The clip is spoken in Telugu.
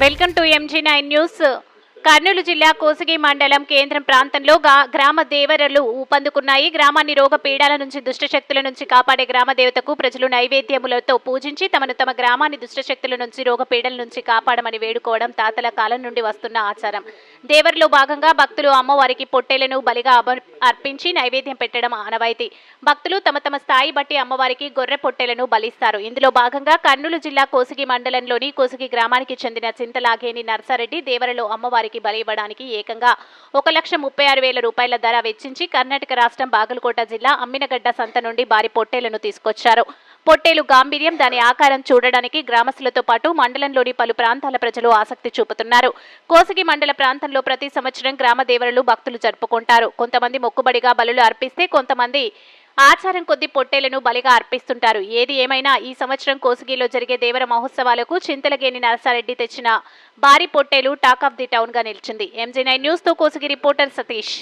Welcome to MG9 News. Kurnool జిల్లా కోసిగి మండలం కేంద్రం ప్రాంతంలో గ్రామ దేవరలు ఊపందుకున్నాయి. గ్రామాన్ని రోగ పీడాల నుంచి దుష్టశక్తుల నుంచి కాపాడే గ్రామ దేవతకు ప్రజలు నైవేద్యములతో పూజించి తమను తమ గ్రామాన్ని దుష్టశక్తుల నుంచి రోగ పీడల నుంచి కాపాడమని వేడుకోవడం తాతల కాలం నుండి వస్తున్న ఆచారం. దేవరలో భాగంగా భక్తులు అమ్మవారికి పొట్టేలను బలిగా అర్పించి నైవేద్యం పెట్టడం ఆనవాయితీ. భక్తులు తమ తమ స్థాయి బట్టి అమ్మవారికి గొర్రె పొట్టెలను బలిస్తారు. ఇందులో భాగంగా కర్నూలు జిల్లా కోసిగి మండలంలోని కోసిగి గ్రామానికి చెందిన చింతలాగేని నర్సారెడ్డి దేవరలో అమ్మవారికి బలి ఇవ్వడానికి ఏకంగా ఒక లక్ష ముప్పై ఆరు వేల రూపాయల ధర వెచ్చించి కర్ణాటక రాష్ట్రం బాగలకోట జిల్లా అమ్మినగడ్డ సంత నుండి భారీ పొట్టేలను తీసుకొచ్చారు. పొట్టేలు గాంభీర్యం దాని ఆకారం చూడడానికి గ్రామస్తులతో పాటు మండలంలోని పలు ప్రాంతాల ప్రజలు ఆసక్తి చూపుతున్నారు. కోసగి మండల ప్రాంతంలో ప్రతి సంవత్సరం గ్రామ దేవరలు భక్తులు జరుపుకుంటారు. కొంతమంది మొక్కుబడిగా బలులు అర్పిస్తే కొంతమంది ఆచారం కొద్ది పొట్టేలను బలిగా అర్పిస్తుంటారు. ఏది ఏమైనా ఈ సంవత్సరం కోసిగిలో జరిగే దేవర మహోత్సవాలకు చింతలగేని నరసారెడ్డి తెచ్చిన భారీ పొట్టేలు టాక్ ఆఫ్ ది టౌన్గా నిలిచింది. ఎంజీ నైన్ న్యూస్తో కోసిగి రిపోర్టర్ సతీష్.